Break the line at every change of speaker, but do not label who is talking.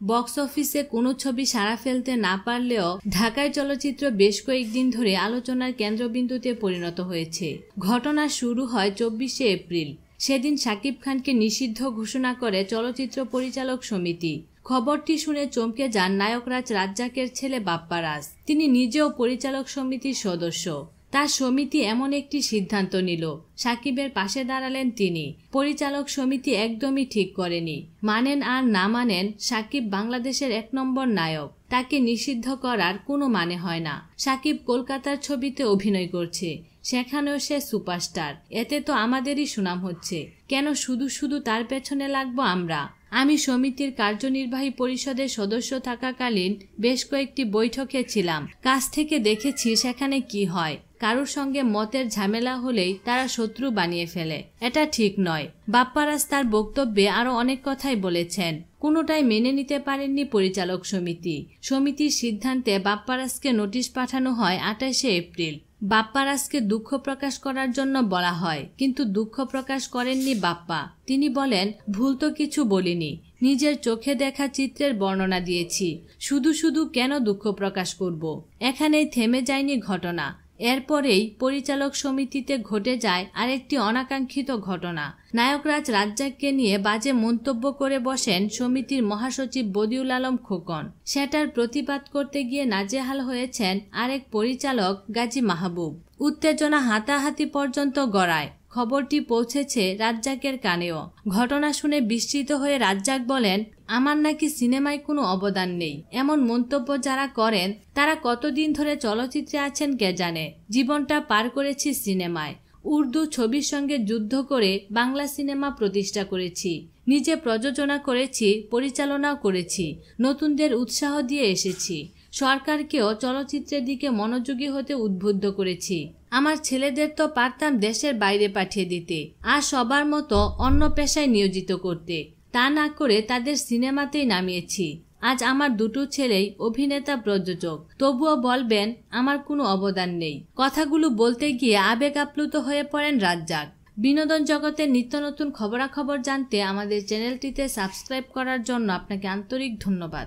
Box অফিসে কোনো ছবি সাড়া ফেলতে না পারলেও ঢাকায় চলচ্চিত্র বেশ কয়েকদিন ধরে আলোচনার কেন্দ্রবিন্দুতে পরিণত হয়েছে। ঘটনা শুরু হয় চব্বিশে এপ্রিল। সেদিন শাকিব খানকে নিষিদ্ধ ঘোষণা করে চলচ্চিত্র পরিচালক সমিতি। খবরটি শুনে চমকে যান নায়করাজ রাজ্জাকের ছেলে বাপ্পারাজ তিনি নিজেও পরিচালক সমিতির সদস্য। তার সমিতি এমন একটি সিদ্ধান্ত নিল। সাকিবের পাশে দাঁড়ালেন তিনি। পরিচালক সমিতি একদমই ঠিক করেনি। মানেন আর না মানেন, সাকিব বাংলাদেশের এক নম্বর নায়ক। তাকে নিষিদ্ধ করার কোনো মানে হয় না। সাকিব কলকাতার ছবিতে অভিনয় করছে। সেখানেও সে সুপারস্টার। এতে তো আমাদেরই সুনাম হচ্ছে। কেন শুধু শুধু তার পেছনে লাগবো আমরা? আমি সমিতির কার্যনির্বাহী পরিষদের সদস্য থাকাকালীন বেশ কয়েকটি বৈঠকে ছিলাম। কাছ থেকে দেখেছি সেখানে কি হয়। কারোর সঙ্গে মতের ঝামেলা হলেই তারা শত্রু বানিয়ে ফেলে। এটা ঠিক নয়। বাপ্পারাজ তার বক্তব্যে আরও অনেক কথাই বলেছেন। কোনোটাই মেনে নিতে পারেননি পরিচালক সমিতি। সমিতির সিদ্ধান্তে বাপ্পারাজকে নোটিশ পাঠানো হয় আঠাশে এপ্রিল। বাপ্পারাজকে দুঃখ প্রকাশ করার জন্য বলা হয়, কিন্তু দুঃখ প্রকাশ করেননি বাপ্পা। তিনি বলেন, ভুল তো কিছু বলিনি। নিজের চোখে দেখা চিত্রের বর্ণনা দিয়েছি। শুধু শুধু কেন দুঃখ প্রকাশ করব? এখানেই থেমে যায়নি ঘটনা। এরপরেই পরিচালক সমিতিতে ঘটে যায় আরেকটি অনাকাঙ্ক্ষিত ঘটনা। নায়করাজ রাজ্জাককে নিয়ে বাজে মন্তব্য করে বসেন সমিতির মহাসচিব বদিউল আলম খোকন। সেটার প্রতিবাদ করতে গিয়ে নাজেহাল হয়েছেন আরেক পরিচালক গাজী মাহবুব। উত্তেজনা হাতাহাতি পর্যন্ত গড়ায়। খবরটি পৌঁছেছে রাজ্জাকের কানেও। ঘটনা শুনে বিস্মিত হয়ে রাজ্জাক বলেন, আমার নাকি সিনেমায় কোনো অবদান নেই। এমন মন্তব্য যারা করেন, তারা কতদিন ধরে চলচ্চিত্রে আছেন কে জানে? জীবনটা পার করেছি সিনেমায়। উর্দু ছবির সঙ্গে যুদ্ধ করে বাংলা সিনেমা প্রতিষ্ঠা করেছি। নিজে প্রযোজনা করেছি, পরিচালনাও করেছি। নতুনদের উৎসাহ দিয়ে এসেছি। সরকারকেও চলচ্চিত্রের দিকে মনোযোগী হতে উদ্বুদ্ধ করেছি। আমার ছেলেদের তো পারতাম দেশের বাইরে পাঠিয়ে দিতে, আর সবার মতো অন্য পেশায় নিয়োজিত করতে। তা না করে তাদের সিনেমাতেই নামিয়েছি। আজ আমার দুটো ছেলেই অভিনেতা প্রযোজক। তবুও বলবেন, আমার কোনো অবদান নেই। কথাগুলো বলতে গিয়ে আবেগ আপ্লুত হয়ে পড়েন রাজ্জাক। বিনোদন জগতের নিত্য নতুন খবরাখবর জানতে আমাদের চ্যানেলটিতে সাবস্ক্রাইব করার জন্য আপনাকে আন্তরিক ধন্যবাদ।